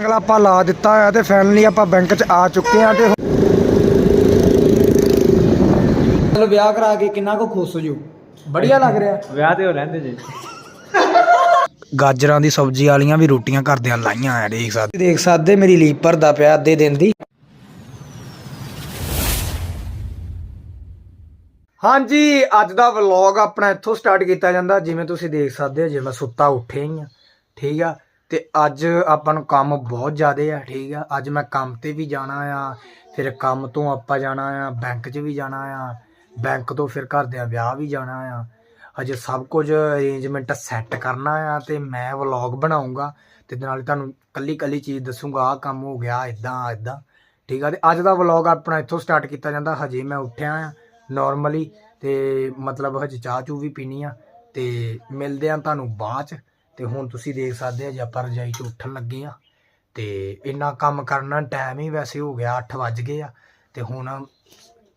ਅਗਲਾ ਆਪਾਂ ਲਾ ਦਿੱਤਾ ਹੋਇਆ ਤੇ ਫਾਈਨਲੀ ਆਪਾਂ ਬੈਂਕ 'ਚ ਆ ਚੁੱਕੇ ਆ ਤੇ ਚਲੋ ਵਿਆਹ ਕਰਾ ਕੇ ਕਿੰਨਾ ਕੁ ਖੁਸ਼ ਹੋ ਜੋ ਬੜੀਆ ਲੱਗ ਰਿਹਾ। ਵਿਆਹ ਤੇ ਹੋ ਰਹਿੰਦੇ ਜੀ। ਗਾਜਰਾਂ ਦੀ ਸਬਜ਼ੀ ਵਾਲੀਆਂ ਵੀ ਰੋਟੀਆਂ ਘਰਦਿਆਂ ਲਾਈਆਂ ਆ ਦੇਖ ਸਕਦੇ। ਦੇਖ ਸਕਦੇ ਮੇਰੀ ਲੀਪ ਭਰਦਾ ਪਿਆ ਅੱਧੇ ਦਿਨ ਦੀ। ਹਾਂਜੀ ਅੱਜ ਦਾ ਵਲੌਗ ਆਪਣਾ ਇੱਥੋਂ ਸਟਾਰਟ ਕੀਤਾ ਜਾਂਦਾ। ਜਿਵੇਂ ਤੁਸੀਂ ਦੇਖ ਸਕਦੇ ਹੋ ਜੇ ਮੈਂ ਸੁੱਤਾ ਉੱਠਿਆ ਹੀ ਆ ਠੀਕ ਆ। ਤੇ ਅੱਜ ਆਪਾਂ ਨੂੰ ਕੰਮ ਬਹੁਤ ਜ਼ਿਆਦਾ ਆ, ਠੀਕ ਆ। ਅੱਜ ਮੈਂ ਕੰਮ ਤੇ ਵੀ ਜਾਣਾ ਆ, ਫਿਰ ਕੰਮ ਤੋਂ ਆਪਾਂ ਜਾਣਾ ਆ, ਬੈਂਕ 'ਚ ਵੀ ਜਾਣਾ ਆ, ਬੈਂਕ ਤੋਂ ਫਿਰ ਘਰਦਿਆਂ ਵਿਆਹ ਵੀ ਜਾਣਾ ਆ। ਅਜੇ ਸਭ ਕੁਝ ਅਰੇਂਜਮੈਂਟ ਸੈੱਟ ਕਰਨਾ ਆ ਤੇ ਮੈਂ ਵਲੌਗ ਬਣਾਉਂਗਾ ਤੇ ਨਾਲੇ ਤੁਹਾਨੂੰ ਕੱਲੀ ਕੱਲੀ ਚੀਜ਼ ਦੱਸੂਗਾ, ਆਹ ਕੰਮ ਹੋ ਗਿਆ ਇਦਾਂ ਇਦਾਂ ਠੀਕ ਆ। ਤੇ ਅੱਜ ਦਾ ਵਲੌਗ ਆਪਣਾ ਇੱਥੋਂ ਸਟਾਰਟ ਕੀਤਾ ਜਾਂਦਾ, ਹਜੇ ਮੈਂ ਉੱਠਿਆ ਆ ਨਾਰਮਲੀ ਤੇ ਮਤਲਬ ਹਜੇ ਚਾਹ ਚੂ ਵੀ ਪੀਣੀ ਆ ਤੇ ਮਿਲਦੇ ਆ ਤੁਹਾਨੂੰ ਬਾਅਦ ਚ। ਤੇ ਹੁਣ ਤੁਸੀਂ ਦੇਖ ਸਕਦੇ ਆ ਜੇ ਆਪਾਂ ਰਜਾਈ ਚ ਉੱਠਣ ਲੱਗੇ ਆ, ਤੇ ਇੰਨਾ ਕੰਮ ਕਰਨਾ ਟਾਈਮ ਹੀ ਵੈਸੇ ਹੋ ਗਿਆ 8 ਵੱਜ ਗਏ ਆ, ਤੇ ਹੁਣ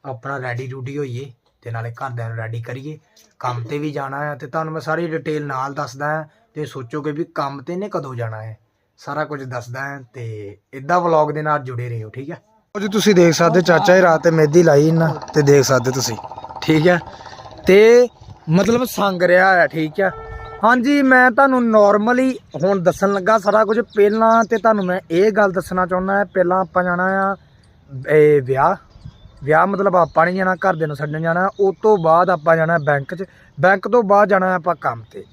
ਆਪਣਾ ਰੈਡੀ ਰੂਡੀ ਹੋਈਏ ਤੇ ਨਾਲੇ ਘਰਦਿਆਂ ਨੂੰ ਰੈਡੀ ਕਰੀਏ। ਕੰਮ ਤੇ ਵੀ ਜਾਣਾ ਹੈ ਤੇ ਤੁਹਾਨੂੰ ਮੈਂ ਸਾਰੀ ਡਿਟੇਲ ਨਾਲ ਦੱਸਦਾ ਹਾਂ ਤੇ ਸੋਚੋਗੇ ਵੀ ਕੰਮ ਤੇ ਨੇ ਕਦੋਂ ਜਾਣਾ ਹੈ? ਸਾਰਾ ਕੁਝ ਦੱਸਦਾ ਹਾਂ ਤੇ ਇਦਾਂ ਵਲੌਗ ਦੇ ਨਾਲ ਜੁੜੇ ਰਹੋ, ਠੀਕ ਹੈ ਉਹ ਜੀ, ਤੁਸੀਂ ਦੇਖ ਸਕਦੇ ਚਾਚਾ ਹੀ ਰਾਤ ਤੇ ਮਹਿੰਦੀ ਲਾਈ ਨਾ ਤੇ ਦੇਖ ਸਕਦੇ ਤੁਸੀਂ, ਠੀਕ ਹੈ ਤੇ ਮਤਲਬ ਸੰਗ ਰਿਹਾ ਹੈ ਠੀਕ ਹੈ ਹਾਂਜੀ, ਮੈਂ ਤੁਹਾਨੂੰ ਨਾਰਮਲੀ ਹੁਣ ਦੱਸਣ ਲੱਗਾ ਸਾਰਾ ਕੁਝ। ਪਹਿਲਾਂ ਤੇ ਤੁਹਾਨੂੰ ਮੈਂ ਇਹ ਗੱਲ ਦੱਸਣਾ ਚਾਹੁੰਦਾ ਹਾਂ, ਪਹਿਲਾਂ ਆਪਾਂ ਜਾਣਾ ਆ, ਇਹ ਵਿਆਹ। ਵਿਆਹ ਮਤਲਬ ਆਪਾਂ ਨਹੀਂ ਜਾਣਾ, ਘਰਦਿਆਂ ਨੂੰ ਛੱਡਣ ਜਾਣਾ। ਉਸ ਤੋਂ ਬਾਅਦ ਆਪਾਂ ਜਾਣਾ ਬੈਂਕ 'ਚ। ਬੈਂਕ ਤੋਂ ਬਾਅਦ ਜਾਣਾ ਆਪਾਂ ਕੰਮ ਤੇ।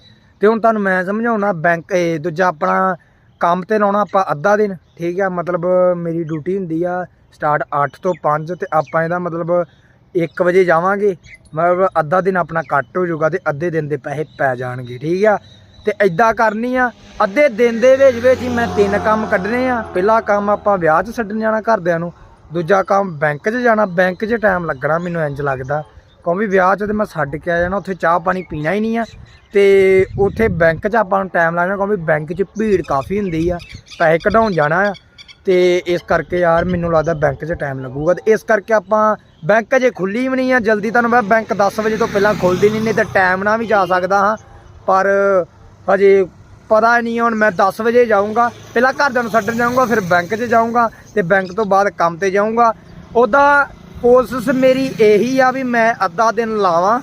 ਤੇ ਹੁਣ ਤੁਹਾਨੂੰ ਮੈਂ ਸਮਝਾਉਣਾ, ਬੈਂਕ ਇਹ ਦੂਜਾ ਆਪਣਾ ਕੰਮ ਤੇ ਲਾਉਣਾ ਆਪਾਂ ਅੱਧਾ ਦਿਨ। ਠੀਕ ਆ, ਮਤਲਬ ਮੇਰੀ ਡਿਊਟੀ ਹੁੰਦੀ ਆ ਸਟਾਰਟ 8 ਤੋਂ 5 ਤੇ ਆਪਾਂ ਇਹਦਾ ਮਤਲਬ 1 ਵਜੇ ਜਾਵਾਂਗੇ, ਮਤਲਬ ਅੱਧਾ ਦਿਨ ਆਪਣਾ ਕੱਟ ਹੋ ਜਾਊਗਾ ਤੇ ਅੱਧੇ ਦਿਨ ਦੇ ਪੈਸੇ ਪੈ ਜਾਣਗੇ, ਠੀਕ ਆ? ਤੇ ਐਦਾਂ ਕਰਨੀ ਆ, ਅੱਧੇ ਦਿਨ ਦੇ ਵਿੱਚ ਵਿੱਚ ਹੀ ਮੈਂ ਤਿੰਨ ਕੰਮ ਕੱਢਣੇ ਆ। ਪਹਿਲਾ ਕੰਮ ਆਪਾਂ ਵਿਆਹ 'ਚ ਛੱਡਣ ਜਾਣਾ ਘਰਦਿਆਂ ਨੂੰ, ਦੂਜਾ ਕੰਮ ਬੈਂਕ 'ਚ ਜਾਣਾ, ਬੈਂਕ 'ਚ ਟਾਈਮ ਲੱਗਣਾ ਮੈਨੂੰ ਇੰਜ ਲੱਗਦਾ। ਕਿਉਂਕਿ ਵਿਆਹ 'ਚ ਤੇ ਮੈਂ ਛੱਡ ਕੇ ਆ ਜਾਣਾ, ਉੱਥੇ ਚਾਹ ਪਾਣੀ ਪੀਣਾ ਹੀ ਨਹੀਂ ਆ। ਤੇ ਉੱਥੇ ਬੈਂਕ 'ਚ ਆਪਾਂ ਨੂੰ ਟਾਈਮ ਲੱਗਣਾ, ਕਿਉਂਕਿ ਬੈਂਕ 'ਚ ਭੀੜ ਕਾਫੀ ਹੁੰਦੀ ਆ, ਪੈਸੇ ਕਢਾਉਣ ਜਾਣਾ ਆ। ਤੇ ਇਸ ਕਰਕੇ ਯਾਰ ਮੈਨੂੰ ਲੱਗਦਾ ਬੈਂਕ 'ਚ ਟਾਈਮ ਲੱਗੂਗਾ ਤੇ ਇਸ ਕਰਕੇ ਆਪਾਂ ਬੈਂਕ ਅਜੇ ਖੁੱਲੀ ਵੀ ਨਹੀਂ ਆ, ਜਲਦੀ ਤੁਹਾਨੂੰ ਮੈਂ ਬੈਂਕ 10 ਵਜੇ ਤੋਂ ਪਹਿਲਾਂ ਖੁੱਲਦੀ ਨਹੀਂ ਨਹੀਂ ਤਾਂ ਟਾਈਮ ਨਾਲ ਵੀ ਜਾ ਸਕਦਾ ਹਾਂ। ਪਰ ਹਜੇ ਪਤਾ ਨਹੀਂ ਹੁਣ ਮੈਂ 10 ਵਜੇ ਜਾਊਂਗਾ, ਪਹਿਲਾਂ ਘਰਦਿਆਂ ਨੂੰ ਛੱਡਣ ਜਾਊਂਗਾ, ਫਿਰ ਬੈਂਕ 'ਚ ਜਾਊਂਗਾ ਤੇ ਬੈਂਕ ਤੋਂ ਬਾਅਦ ਕੰਮ ਤੇ ਜਾਊਂਗਾ। ਉਹਦਾ ਕੋਸ਼ਿਸ਼ ਮੇਰੀ ਇਹੀ ਆ ਵੀ ਮੈਂ ਅੱਧਾ ਦਿਨ ਲਾਵਾਂ,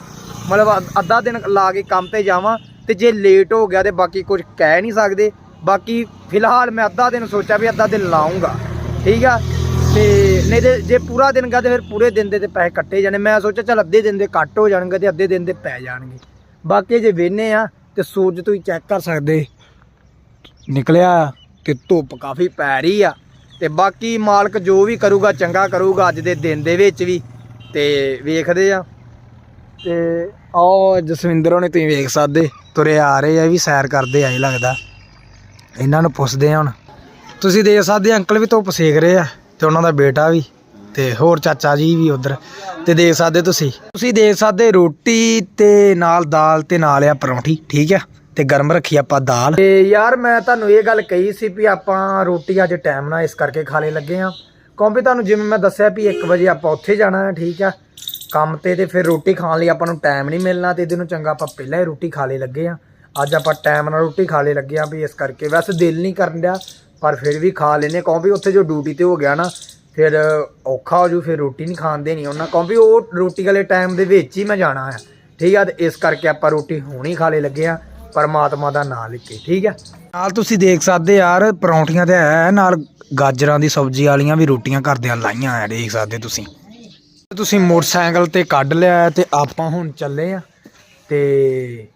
ਮਤਲਬ ਅੱਧ- ਅੱਧਾ ਦਿਨ ਲਾ ਕੇ ਕੰਮ ਤੇ ਜਾਵਾਂ ਤੇ ਜੇ ਲੇਟ ਹੋ ਗਿਆ ਤੇ ਬਾਕੀ ਕੁਝ ਕਹਿ ਨਹੀਂ ਸਕਦੇ। ਬਾਕੀ ਫਿਲਹਾਲ ਮੈਂ ਅੱਧਾ ਦਿਨ ਸੋਚਿਆ ਵੀ ਅੱਧਾ ਦਿਨ ਲਾਉਂਗਾ, ਠੀਕ ਆ? ਤੇ ਨਹੀਂ ਤੇ ਜੇ ਪੂਰਾ ਦਿਨ ਗਾ ਤੇ ਫਿਰ ਪੂਰੇ ਦਿਨ ਦੇ ਤੇ ਪੈਸੇ ਕੱਟੇ ਜਾਣੇ। ਮੈਂ ਸੋਚਿਆ ਚੱਲ ਅੱਧੇ ਦਿਨ ਦੇ ਕੱਟ ਹੋ ਜਾਣਗੇ ਤੇ ਅੱਧੇ ਦਿਨ ਦੇ ਪੈ ਜਾਣਗੇ। ਬਾਕੀ ਜੇ ਵੇਨੇ ਆ ਤੇ ਸੂਰਜ ਤੁਸੀਂ ਚੈੱਕ ਕਰ ਸਕਦੇ। ਨਿਕਲਿਆ ਤੇ ਧੁੱਪ ਕਾਫੀ ਪੈ ਰਹੀ ਆ। ਤੇ ਬਾਕੀ ਮਾਲਕ ਜੋ ਵੀ ਕਰੂਗਾ, ਚੰਗਾ ਕਰੂਗਾ ਅੱਜ ਦੇ ਦਿਨ ਦੇ ਵਿੱਚ ਵੀ। ਤੇ ਵੇਖਦੇ ਆ। ਤੇ ਆਓ ਜਸਵਿੰਦਰ ਹੋਣੇ, ਤੁਸੀਂ ਵੇਖ ਸਕਦੇ। ਤੁਰੇ ਆ ਰਹੇ ਆ ਵੀ ਸੈਰ ਕਰਦੇ ਆ ਇਹ ਲੱਗਦਾ। ਇਹਨਾਂ ਨੂੰ ਪੁੱਛਦੇ ਹਾਂ ਹੁਣ। ਤੁਸੀਂ ਦੇਖ ਸਕਦੇ ਅੰਕਲ ਵੀ ਧੁੱਪ ਸੇਕ ਰਹੇ ਆ ਤੇ ਉਹਨਾਂ ਦਾ ਬੇਟਾ ਵੀ ਤੇ ਹੋਰ ਚਾਚਾ ਜੀ ਵੀ ਉਧਰ। ਤੇ ਦੇਖ ਸਕਦੇ ਤੁਸੀਂ ਤੁਸੀਂ ਦੇਖ ਸਕਦੇ ਰੋਟੀ ਤੇ ਨਾਲ ਦਾਲ ਤੇ ਨਾਲ ਆ ਪਰੌਂਠੀ, ਠੀਕ ਆ? ਤੇ ਗਰਮ ਰੱਖੀ ਆਪਾਂ ਦਾਲ। ਤੇ ਯਾਰ ਮੈਂ ਤੁਹਾਨੂੰ ਇਹ ਗੱਲ ਕਹੀ ਸੀ ਵੀ ਆਪਾਂ ਰੋਟੀ ਅੱਜ ਟਾਈਮ ਨਾਲ ਇਸ ਕਰਕੇ ਖਾਲੇ ਲੱਗੇ ਆ। ਕਿਉਂਕਿ ਤੁਹਾਨੂੰ ਜਿਵੇਂ ਮੈਂ ਦੱਸਿਆ ਵੀ 1 ਵਜੇ ਆਪਾਂ ਉੱਥੇ ਜਾਣਾ ਹੈ, ਠੀਕ ਆ? ਕੰਮ ਤੇ ਤੇ ਫਿਰ ਰੋਟੀ ਖਾਣ ਲਈ ਆਪਾਂ ਨੂੰ ਟਾਈਮ ਨਹੀਂ ਮਿਲਣਾ ਤੇ ਇਹਦੇ ਨੂੰ ਚੰਗਾ ਆਪਾਂ ਪਹਿਲਾਂ ਹੀ ਰੋਟੀ ਖਾ ਲੇ ਲੱਗੇ ਆ। ਅੱਜ ਆਪਾਂ ਟਾਈਮ ਨਾਲ ਰੋਟੀ ਖਾ ਲੈ ਲੱਗੇ ਆ ਵੀ ਇਸ ਕਰਕੇ। ਵੈਸੇ ਦਿਲ ਨਹੀਂ ਕਰਨ ਡਿਆ, ਪਰ ਫਿਰ ਵੀ ਖਾ ਲੈਨੇ ਕਿਉਂਕਿ ਉੱਥੇ ਜੋ ਡਿਊਟੀ ਤੇ ਹੋ ਗਿਆ ਨਾ, ਫਿਰ ਔਖਾ ਹੋ ਜੂ, ਫਿਰ ਰੋਟੀ ਨਹੀਂ ਖਾਣ ਦੇਣੀ ਉਹਨਾਂ। ਕਿਉਂਕਿ ਉਹ ਰੋਟੀ ਵਾਲੇ ਟਾਈਮ ਦੇ ਵਿੱਚ ਹੀ ਮੈਂ ਜਾਣਾ ਆ ਠੀਕ ਆ, ਤੇ ਇਸ ਕਰਕੇ ਆਪਾਂ ਰੋਟੀ ਹੁਣੀ ਖਾ ਲੈ ਲੱਗੇ ਆ ਪਰਮਾਤਮਾ ਦਾ ਨਾਮ ਲਿਖ। ਕੇ ਠੀਕ ਆ? ਨਾਲ ਤੁਸੀਂ ਦੇਖ ਸਕਦੇ ਯਾਰ, ਪਰੌਂਠੀਆਂ ਤੇ ਹੈ, ਨਾਲ ਗਾਜਰਾਂ ਦੀ ਸਬਜ਼ੀ ਵਾਲੀਆਂ ਵੀ ਰੋਟੀਆਂ ਘਰਦਿਆਂ ਲਾਈਆਂ ਆ, ਦੇਖ ਸਕਦੇ ਤੁਸੀਂ। ਤੁਸੀਂ ਮੋਟਰਸਾਈਕਲ ਤੇ ਕੱਢ ਲਿਆ ਹੈ ਤੇ ਆਪਾਂ ਹੁਣ ਚੱਲੇ ਆ ਤੇ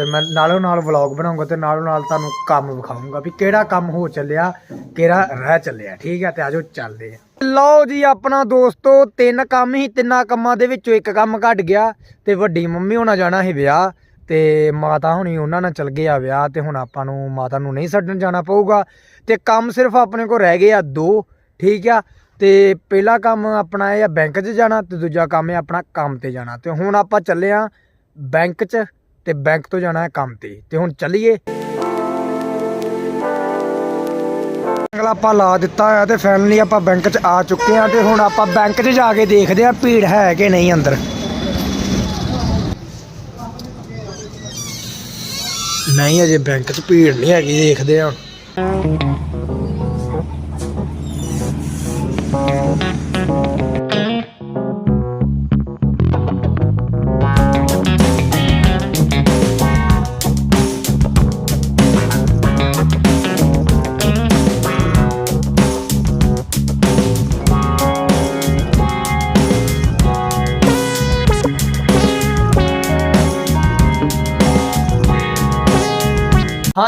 ਫਿਰ ਮੈਂ ਨਾਲੋਂ ਨਾਲ ਵਲੌਗ ਬਣਾਉਂਗਾ ਤੇ ਨਾਲੋਂ ਨਾਲ ਤੁਹਾਨੂੰ ਕੰਮ ਵਿਖਾਉਂਗਾ ਵੀ ਕਿਹੜਾ ਕੰਮ ਹੋ ਚੱਲਿਆ, ਕਿਹੜਾ ਰਹਿ ਚੱਲਿਆ, ਠੀਕ ਹੈ? ਤੇ ਆਜੋ ਚੱਲਦੇ ਆ ਲਓ ਜੀ ਆਪਣਾ ਦੋਸਤੋ, ਤਿੰਨ ਕੰਮ ਹੀ, ਤਿੰਨਾਂ ਕੰਮਾਂ ਦੇ ਵਿੱਚੋਂ ਇੱਕ ਕੰਮ ਘਟ ਗਿਆ ਤੇ ਵੱਡੀ ਮੰਮੀ ਹੋਣਾ ਜਾਣਾ ਸੀ ਵਿਆਹ ਤੇ ਮਾਤਾ ਹੁਣੀ ਉਹਨਾਂ ਨਾਲ ਚੱਲ ਗਏ ਆ ਵਿਆਹ ਤੇ ਹੁਣ ਆਪਾਂ ਨੂੰ ਮਾਤਾ ਨੂੰ ਨਹੀਂ ਛੱਡਣ ਜਾਣਾ ਪਊਗਾ ਤੇ ਕੰਮ ਸਿਰਫ ਆਪਣੇ ਕੋਲ ਰਹਿ ਗਏ ਆ ਦੋ, ਠੀਕ ਆ? ਤੇ ਪਹਿਲਾ ਕੰਮ ਆਪਣਾ ਇਹ ਆ ਬੈਂਕ 'ਚ ਜਾਣਾ ਤੇ ਦੂਜਾ ਕੰਮ ਹੈ ਆਪਣਾ ਕੰਮ ਤੇ ਜਾਣਾ ਤੇ ਹੁਣ ਆਪਾਂ ਚੱਲੇ ਆ ਬੈਂਕ 'ਚ। ਤੇ ਬੈਂਕ ਤੋਂ ਜਾਣਾ ਹੈ ਕੰਮ ਤੇ। ਤੇ ਹੁਣ ਚੱਲੀਏ। ਅਗਲਾ ਆਪਾਂ ਲਾ ਦਿੱਤਾ ਹੋਇਆ ਤੇ ਫਾਈਨਲੀ ਆਪਾਂ ਬੈਂਕ 'ਚ ਆ ਚੁੱਕੇ ਆ ਤੇ ਹੁਣ ਆਪਾਂ ਬੈਂਕ 'ਚ ਜਾ ਕੇ ਦੇਖਦੇ ਆ ਭੀੜ ਹੈ ਕਿ ਨਹੀਂ ਅੰਦਰ। ਨਹੀਂ ਅਜੇ ਬੈਂਕ 'ਚ ਭੀੜ ਨਹੀਂ ਹੈਗੀ, ਦੇਖਦੇ ਆ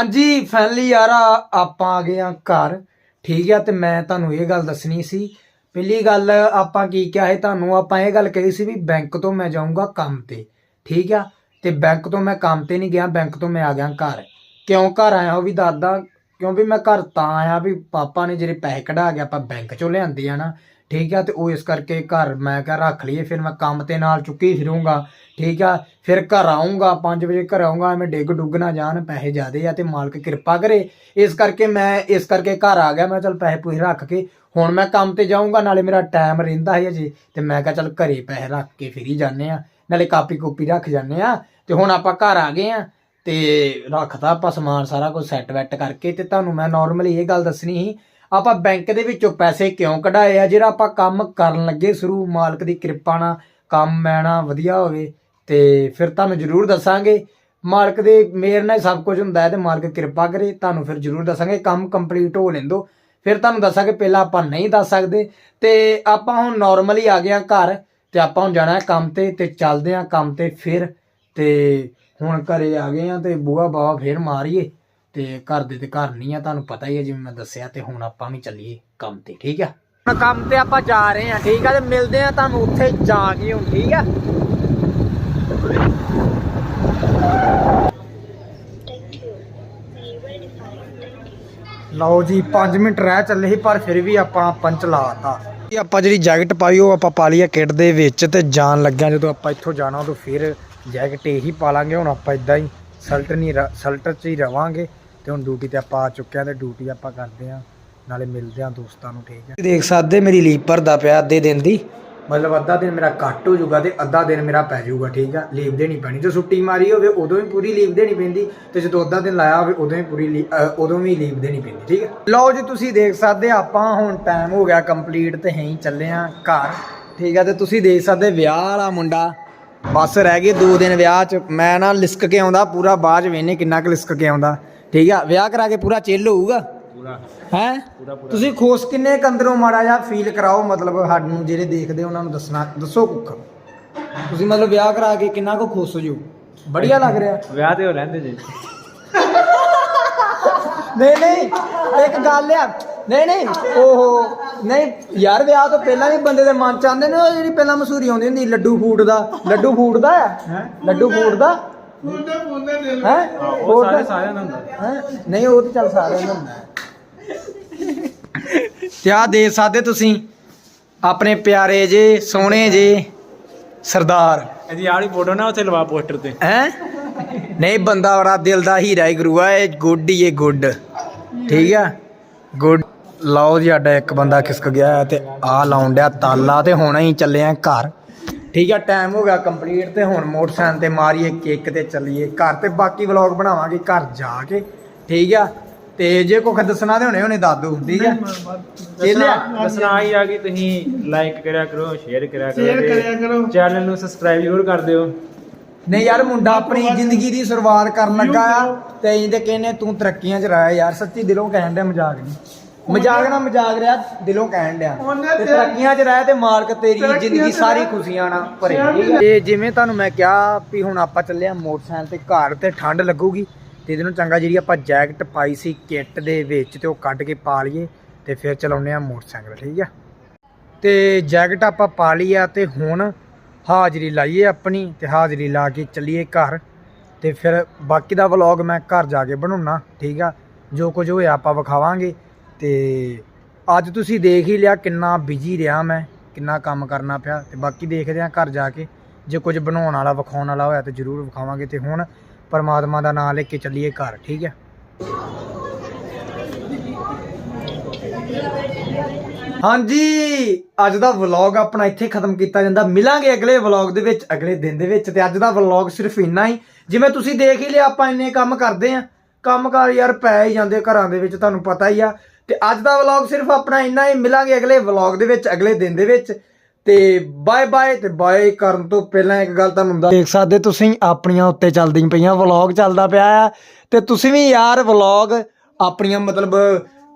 ਹਾਂਜੀ ਫੈਮਲੀ ਯਾਰਾ, ਆਪਾਂ ਆ ਗਏ ਆ ਘਰ। ਠੀਕ ਆ, ਤੇ ਮੈਂ ਤੁਹਾਨੂੰ ਇਹ ਗੱਲ ਦੱਸਣੀ ਸੀ। ਪਹਿਲੀ ਗੱਲ, ਆਪਾਂ ਕੀ ਕਿਹਾ ਹੈ ਤੁਹਾਨੂੰ ਆਪਾਂ ਇਹ ਗੱਲ ਕਹੀ ਸੀ ਵੀ ਬੈਂਕ ਤੋਂ ਮੈਂ ਜਾਊਂਗਾ ਕੰਮ ਤੇ। ਠੀਕ ਆ, ਤੇ ਬੈਂਕ ਤੋਂ ਮੈਂ ਕੰਮ ਤੇ ਨਹੀਂ ਗਿਆ, ਬੈਂਕ ਤੋਂ ਮੈਂ ਆ ਗਿਆ ਘਰ। ਕਿਉਂ ਘਰ ਆਇਆ ਉਹ ਵੀ ਦਾਦਾ ਕਿਉਂ ਵੀ ਮੈਂ ਘਰ ਤਾਂ ਆਇਆ ਵੀ ਪਾਪਾ ਨੇ ਜਿਹੜੇ ਪੈਸੇ ਕਢਾ ਕੇ ਆਪਾਂ ਬੈਂਕ ਚੋਂ ਲਿਆਂਦੇ ਆ ਨਾ। ਠੀਕ ਆ, ਤੇ ਉਹ ਇਸ ਕਰਕੇ ਘਰ ਮੈਂ ਕਿਹਾ ਰੱਖ ਲਈਏ, ਫਿਰ ਮੈਂ ਕੰਮ ਤੇ ਨਾਲ ਚੁੱਕੀ ਫਿਰੂੰਗਾ, ਠੀਕ ਆ, ਫਿਰ ਘਰ ਆਉਂਗਾ 5 ਵਜੇ ਘਰ ਆਉਂਗਾ ਐਵੇਂ ਡਿੱਗ ਡੁੱਗ ਨਾ ਜਾਣ, ਪੈਸੇ ਜ਼ਿਆਦੇ ਆ ਤੇ ਮਾਲਕ ਕਿਰਪਾ ਕਰੇ। ਇਸ ਕਰਕੇ ਮੈਂ, ਇਸ ਕਰਕੇ ਘਰ ਆ ਗਿਆ, ਮੈਂ ਚਲ ਪੈਸੇ ਪੂਸੇ ਰੱਖ ਕੇ, ਹੁਣ ਮੈਂ ਕੰਮ ਤੇ ਜਾਊਂਗਾ, ਨਾਲੇ ਮੇਰਾ ਟਾਈਮ ਰਹਿੰਦਾ ਹੈ ਅਜੇ, ਤੇ ਮੈਂ ਕਿਹਾ ਚਲ ਘਰੇ ਪੈਸੇ ਰੱਖ ਕੇ ਫਿਰ ਹੀ ਜਾਂਦੇ ਆ, ਨਾਲੇ ਕਾਪੀ ਕੂਪੀ ਰੱਖ ਜਾਂਦੇ ਆ, ਤੇ ਹੁਣ ਆਪਾਂ ਘਰ ਆ ਗਏ ਆ, ਤੇ ਰੱਖਤਾ ਆਪਾਂ ਸਮਾਨ ਸਾਰਾ ਕੁਝ ਸੈੱਟ ਵੈੱਟ ਕਰਕੇ, ਤੇ ਤੁਹਾਨੂੰ ਮੈਂ ਨਾਰਮਲੀ ਇਹ ਗੱਲ ਦੱਸਣੀ ਸੀ ਆਪਾਂ ਬੈਂਕ ਦੇ ਵਿੱਚੋਂ ਪੈਸੇ ਕਿਉਂ ਕਢਾਏ ਆ? ਜਿਹੜਾ ਆਪਾਂ ਕੰਮ ਕਰਨ ਲੱਗੇ, ਸ਼ੁਰੂ ਮਾਲਕ ਦੀ ਕਿਰਪਾ ਨਾਲ ਕੰਮ ਮੈਣਾ ਵਧੀਆ ਹੋਵੇ ਤੇ ਫਿਰ ਤੁਹਾਨੂੰ ਜ਼ਰੂਰ ਦੱਸਾਂਗੇ। ਮਾਲਕ ਦੇ ਮੇਰ ਨਾਲ ਹੀ ਸਭ ਕੁਝ ਹੁੰਦਾ ਹੈ ਤੇ ਮਾਲਕ ਕਿਰਪਾ ਕਰੇ, ਤੁਹਾਨੂੰ ਫਿਰ ਜ਼ਰੂਰ ਦੱਸਾਂਗੇ। ਕੰਮ ਕੰਪਲੀਟ ਹੋ ਲੈਂਦੋ। ਫਿਰ ਤੁਹਾਨੂੰ ਦੱਸਾਂਗੇ, ਪਹਿਲਾਂ ਆਪਾਂ ਨਹੀਂ ਦੱਸ ਸਕਦੇ। ਤੇ ਆਪਾਂ ਹੁਣ ਨਾਰਮਲੀ ਆ ਗਏ ਆ ਘਰ ਤੇ ਆਪਾਂ ਹੁਣ ਜਾਣਾ ਹੈ ਕੰਮ ਤੇ ਤੇ ਚੱਲਦੇ ਆ ਕੰਮ ਤੇ ਫਿਰ ਤੇ ਹੁਣ ਘਰੇ ਆ ਗਏ ਆ ਤੇ ਬੂਆ ਬਾਵਾ ਫੇਰ ਮਾਰੀਏ। ਤੇ ਘਰ ਦੇ ਤੇ ਘਰ ਨਹੀਂ ਆ ਤੁਹਾਨੂੰ ਪਤਾ ਹੀ ਹੈ ਜਿਵੇਂ ਮੈਂ ਦੱਸਿਆ ਤੇ ਹੁਣ ਆਪਾਂ ਵੀ ਚੱਲੀਏ ਕੰਮ ਤੇ ਠੀਕ ਆ? ਹੁਣ ਕੰਮ ਤੇ ਆਪਾਂ ਜਾ ਰਹੇ ਆ ਠੀਕ ਆ ਤੇ ਮਿਲਦੇ ਆ ਤੁਹਾਨੂੰ ਉੱਥੇ ਜਾ ਕੇ ਹੁਣ ਠੀਕ ਆ? ਲਓ ਜੀ 5 ਮਿੰਟ ਰਹਿ ਚੱਲੇ ਸੀ ਪਰ ਫਿਰ ਵੀ ਆਪਾਂ ਪੰਚ ਲਾਤਾ ਇਹ ਆਪਾਂ ਜਿਹੜੀ ਜੈਕਟ ਪਾਈ ਉਹ ਆਪਾਂ ਪਾ ਲਈ ਆ ਕਿਟ ਦੇ ਵਿੱਚ ਤੇ ਜਾਣ ਲੱਗਿਆ ਜਦੋਂ ਆਪਾਂ ਇੱਥੋਂ ਜਾਣਾ ਉਦੋਂ ਫਿਰ ਜੈਕਟ ਇਹੀ ਪਾ ਲਾਂਗੇ ਹੁਣ ਆਪਾਂ ਇਦਾਂ ਹੀ ਸਲਟਰ ਨਹੀਂ ਸਲਟਰ 'ਚ ਹੀ ਰਵਾਂਗੇ। ਤੇ ਹੁਣ ਡਿਊਟੀ ਤੇ ਆਪਾਂ ਆ ਚੁੱਕੇ ਆ ਤੇ ਡਿਊਟੀ ਆਪਾਂ ਕਰਦੇ ਆ ਨਾਲੇ ਮਿਲਦੇ ਆ ਦੋਸਤਾਂ ਨੂੰ ਠੀਕ ਹੈ। ਦੇਖ ਸਕਦੇ ਮੇਰੀ ਲੀਪ ਭਰਦਾ ਪਿਆ ਅੱਧੇ ਦਿਨ ਦੀ। ਮਤਲਬ ਅੱਧਾ ਦਿਨ ਮੇਰਾ ਕੱਟ ਹੋ ਜਾਊਗਾ ਤੇ ਅੱਧਾ ਦਿਨ ਮੇਰਾ ਪੈ ਜਾਊਗਾ ਠੀਕ ਆ। ਲੀਵ ਦੇਣੀ ਪੈਣੀ। ਜੇ ਛੁੱਟੀ ਮਾਰੀ ਹੋਵੇ ਉਦੋਂ ਵੀ ਪੂਰੀ ਲੀਵ ਦੇਣੀ ਪੈਂਦੀ ਤੇ ਜਦੋਂ ਅੱਧਾ ਦਿਨ ਲਾਇਆ ਹੋਵੇ ਉਦੋਂ ਵੀ ਪੂਰੀ ਉਦੋਂ ਵੀ ਲੀਵ ਦੇਣੀ ਪੈਂਦੀ ਠੀਕ ਆ। ਲਓ ਜੀ ਤੁਸੀਂ ਦੇਖ ਸਕਦੇ ਆਪਾਂ ਹੁਣ ਟਾਈਮ ਹੋ ਗਿਆ ਕੰਪਲੀਟ ਤੇ ਹੈ ਹੀ ਚੱਲੇ ਆ ਘਰ ਠੀਕ ਆ। ਤੇ ਤੁਸੀਂ ਦੇਖ ਸਕਦੇ ਵਿਆਹ ਵਾਲਾ ਮੁੰਡਾ ਬਸ ਰਹਿ ਗਏ 2 ਦਿਨ ਵਿਆਹ ਚ। ਮੈਂ ਨਾ ਲਿਸਕ ਕੇ ਆਉਂਦਾ ਪੂਰਾ ਬਾਅਦ ਵੇਨੇ ਕਿੰਨਾ ਕੁ ਲਿਸਕ ਕੇ ਆਉਂਦਾ। ਠੀਕ ਆ ਵਿਆਹ ਕਰਾ ਕੇ ਪੂਰਾ ਚਿੱਲ ਹੋਊਗਾ। ਪੂਰਾ। ਹੈ? ਤੁਸੀਂ ਖੁਸ਼ ਕਿੰਨੇ ਕੁ ਅੰਦਰੋਂ ਮਾੜਾ ਜਿਹਾ ਫੀਲ ਕਰਾਓ ਮਤਲਬ ਸਾਨੂੰ ਜਿਹੜੇ ਦੇਖਦੇ ਉਹਨਾਂ ਨੂੰ ਦੱਸਣਾ ਦੱਸੋ ਕੁੱਖ। ਤੁਸੀਂ ਮਤਲਬ ਵਿਆਹ ਕਰਾ ਕੇ ਕਿੰਨਾ ਕੁ ਖੁਸ਼ ਹੋ ਜੋ ਬੜੀਆ ਲੱਗ ਰਿਹਾ। ਵਿਆਹ ਤੇ ਹੋ ਲੈਂਦੇ ਜੀ। ਨਹੀਂ ਨਹੀਂ ਇੱਕ ਗੱਲ ਆ। ਨਹੀਂ ਨਹੀਂ ਓਹੋ ਨਹੀਂ ਯਾਰ ਵਿਆਹ ਤੋਂ ਪਹਿਲਾਂ ਵੀ ਬੰਦੇ ਦੇ ਮਨ ਚ ਆਉਂਦੇ ਨੇ ਉਹ ਜਿਹੜੀ ਪਹਿਲਾਂ ਮਸੂਰੀ ਆਉਂਦੀ ਹੁੰਦੀ ਲੱਡੂ ਫੂਡ ਦਾ ਲੱਡੂ ਫੂਡ ਦਾ ਆ ਲੱਡੂ ਫੂਡ ਦਾ? ਹੈ? ਉਹ ਸਾਰੇ ਸਾਰਿਆਂ ਦਾ ਹੁੰਦਾ। ਹੈਂ? ਨਹੀਂ ਉਹ ਤਾਂ ਚੱਲ ਸਾਰਿਆਂ ਦਾ ਹੁੰਦਾ। ਤੇ ਆਹ ਦੇ ਸਕਦੇ ਤੁਸੀਂ? ਆਪਣੇ ਪਿਆਰੇ ਜੇ ਸੋਹਣੇ ਜੇ ਸਰਦਾਰ। ਇਹਦੀ ਆੜੀ ਫੋਟੋ ਨਾ ਉੱਥੇ ਲਵਾ ਪੋਸਟਰ ਤੇ। ਹੈ? ਨਹੀਂ ਬੰਦਾ ਬੜਾ ਦਿਲ ਦਾ ਹੀਰਾ ਹੀ ਗੁਰੂ ਆ ਇਹ ਗੁੱਡ ਹੀ ਇਹ ਗੁੱਡ। ਠੀਕ ਆ? ਗੁੱਡ। ਲਓ ਜੀ ਸਾਡਾ ਇੱਕ ਬੰਦਾ ਖਿਸਕ ਗਿਆ ਤੇ ਆ ਲਾਉਣ ਡਿਆ ਤਾਲਾ ਤੇ ਹੁਣ ਹੀ ਚੱਲੇ ਆ ਘਰ। ਠੀਕ ਆ ਟਾਈਮ ਹੋ ਗਿਆ ਕੰਪਲੀਟ ਤੇ ਹੁਣ ਮੋਟਰਸਾਈਕਲ ਤੇ ਮਾਰੀਏ ਕਿੱਕ ਤੇ ਚੱਲੀਏ। ਘਰ ਤੇ ਬਾਕੀ ਵਲੌਗ ਬਣਾਵਾਂਗੇ ਘਰ ਜਾ ਕੇ। ਠੀਕ ਆ ਤੇ ਜੇ ਕੁਝ ਦੱਸਣਾ ਤੇ ਹੁਣੇ ਹੁਣੇ ਦੱਸ ਠੀਕ ਆ? ਚੇਲਿਆ ਦੱਸਣਾ ਆਈ ਆ ਕਿ ਤੁਸੀਂ ਲਾਈਕ ਕਰਿਆ ਕਰੋ ਸ਼ੇਅਰ ਕਰਿਆ ਕਰੋ ਸ਼ੇਅਰ ਕਰਿਆ ਕਰੋ। ਚੈਨਲ ਨੂੰ ਸਬਸਕ੍ਰਾਈਬ ਜ਼ਰੂਰ ਕਰ ਦਿਓ। ਨਹੀਂ ਯਾਰ ਮੁੰਡਾ ਆਪਣੀ ਜ਼ਿੰਦਗੀ ਦੀ ਸ਼ੁਰੂਆਤ ਕਰਨ ਲੱਗਾ ਆ ਤੇ ਤੇ ਕਹਿੰਨੇ ਤੂੰ ਤਰੱਕੀਆਂ 'ਚ ਰਹਿ ਯਾਰ ਸੱਚੀ ਦਿਲੋਂ ਕਹਿਣ ਮਜ਼ਾਕ ਨਹੀਂ। ਮਜ਼ਾਕ ਨਾ ਮਜ਼ਾਕ ਰਿਹਾ ਦਿਲੋਂ ਕਹਿਣ ਡਿਆ। ਤੇ ਤਰੱਕੀਆਂ 'ਚ ਰਹਿ ਤੇ ਮਾਲਕ ਤੇਰੀ ਜ਼ਿੰਦਗੀ ਸਾਰੀ ਖੁਸ਼ੀਆਂ ਨਾਲ ਭਰੇ। ਤੇ ਜਿਵੇਂ ਤੁਹਾਨੂੰ ਮੈਂ ਕਿਹਾ ਵੀ ਹੁਣ ਆਪਾਂ ਚੱਲੇ ਆ ਮੋਟਰਸਾਈਕਲ ਤੇ ਘਰ ਤੇ ਠੰਡ ਲੱਗੂਗੀ ਤੇ ਇਹਦੇ ਨੂੰ ਚੰਗਾ ਜਿਹੜੀ ਆਪਾਂ ਜੈਕਟ ਪਾਈ ਸੀ ਕਿੱਟ ਦੇ ਵਿੱਚ ਤੇ ਉਹ ਕੱਢ ਕੇ ਪਾ ਲਈਏ ਤੇ ਫਿਰ ਚਲਾਉਨੇ ਆ ਮੋਟਰਸਾਈਕਲ ਠੀਕ ਆ? ਤੇ ਜੈਕਟ ਆਪਾਂ ਪਾ ਲਈ ਆ ਤੇ ਹੁਣ ਹਾਜ਼ਰੀ ਲਾਈਏ ਆਪਣੀ ਤੇ ਹਾਜ਼ਰੀ ਲਾ ਕੇ ਚੱਲੀਏ ਘਰ। ਤੇ ਫਿਰ ਬਾਕੀ ਦਾ ਵਲੌਗ ਮੈਂ ਘਰ ਜਾ ਕੇ ਬਣਾਉਣਾ ਠੀਕ ਆ? ਜੋ ਕੁਝ ਹੋਇਆ ਆਪਾਂ ਵਿਖਾਵਾਂਗੇ। ਤੇ ਅੱਜ ਤੁਸੀਂ ਦੇਖ ਹੀ ਲਿਆ ਕਿੰਨਾ ਬਿਜ਼ੀ ਰਿਹਾ ਮੈਂ, ਕਿੰਨਾ ਕੰਮ ਕਰਨਾ ਪਿਆ ਤੇ ਬਾਕੀ ਦੇਖਦੇ ਆ ਘਰ ਜਾ ਕੇ ਜੇ ਕੁਝ ਬਣਾਉਣ ਵਾਲਾ, ਵਿਖਾਉਣ ਵਾਲਾ ਹੋਇਆ ਤੇ ਜ਼ਰੂਰ ਵਿਖਾਵਾਂਗੇ ਤੇ ਹੁਣ ਪਰਮਾਤਮਾ ਦਾ ਨਾਮ ਲੈ ਕੇ ਚੱਲੀਏ ਘਰ, ਠੀਕ ਹੈ? ਹਾਂਜੀ, ਅੱਜ ਦਾ ਵਲੌਗ ਆਪਣਾ ਇੱਥੇ ਖਤਮ ਕੀਤਾ ਜਾਂਦਾ। ਮਿਲਾਂਗੇ ਅਗਲੇ ਵਲੌਗ ਦੇ ਵਿੱਚ, ਅਗਲੇ ਦਿਨ ਦੇ ਵਿੱਚ ਤੇ ਅੱਜ ਦਾ ਵਲੌਗ ਸਿਰਫ ਇੰਨਾ ਹੀ। ਜਿਵੇਂ ਤੁਸੀਂ ਦੇਖ ਹੀ ਲਿਆ, ਆਪਾਂ ਇੰਨੇ ਕੰਮ ਕਰਦੇ ਆ ਕੰਮਕਾਰ ਯਾਰ ਪੈ ਹੀ ਜਾਂਦੇ ਘਰਾਂ ਦੇ ਵਿੱਚ, ਤੁਹਾਨੂੰ ਪਤਾ ਹੀ ਆ। ਤੇ ਅੱਜ ਦਾ ਵਲੌਗ ਸਿਰਫ ਆਪਣਾ ਇੰਨਾ ਹੀ। ਮਿਲਾਂਗੇ ਅਗਲੇ ਵਲੌਗ ਦੇ ਵਿੱਚ, ਅਗਲੇ ਦਿਨ ਦੇ ਵਿੱਚ। ਤੇ ਬਾਏ ਬਾਏ ਤੇ ਬਾਏ ਕਰਨ ਤੋਂ ਪਹਿਲਾਂ ਇੱਕ ਗੱਲ ਤੁਹਾਨੂੰ ਦੱਸ ਦੇਖ ਸਕਦੇ ਤੁਸੀਂ, ਆਪਣੀਆਂ ਉੱਤੇ ਚੱਲਦੀਆਂ ਪਈਆਂ ਵਲੌਗ ਚੱਲਦਾ ਪਿਆ ਆ। ਤੇ ਤੁਸੀਂ ਵੀ ਯਾਰ ਵਲੌਗ ਆਪਣੀਆਂ ਮਤਲਬ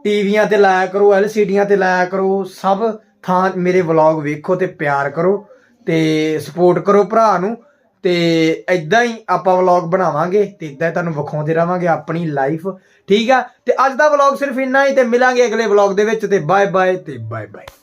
ਟੀਵੀਆਂ ਤੇ ਲਾਇਆ ਕਰੋ ਐਲਸੀਡੀਆਂ ਤੇ ਲਾਇਆ ਕਰੋ। ਸਭ ਥਾਂ ਮੇਰੇ ਵਲੌਗ ਵੇਖੋ ਤੇ ਪਿਆਰ ਕਰੋ ਤੇ ਸਪੋਰਟ ਕਰੋ ਭਰਾ ਨੂੰ। ਤੇ ਇਦਾਂ ਹੀ ਆਪਾਂ ਵਲੌਗ ਬਣਾਵਾਂਗੇ ਤੇ ਇਦਾਂ ਹੀ ਤੁਹਾਨੂੰ ਵਿਖਾਉਂਦੇ ਰਵਾਂਗੇ ਆਪਣੀ ਲਾਈਫ ਠੀਕ ਆ? ਤੇ ਅੱਜ ਦਾ ਵਲੌਗ ਸਿਰਫ ਇੰਨਾ ਹੀ ਤੇ ਮਿਲਾਂਗੇ ਅਗਲੇ ਵਲੌਗ ਦੇ ਵਿੱਚ ਤੇ ਬਾਏ ਬਾਏ ਤੇ ਬਾਏ ਬਾਏ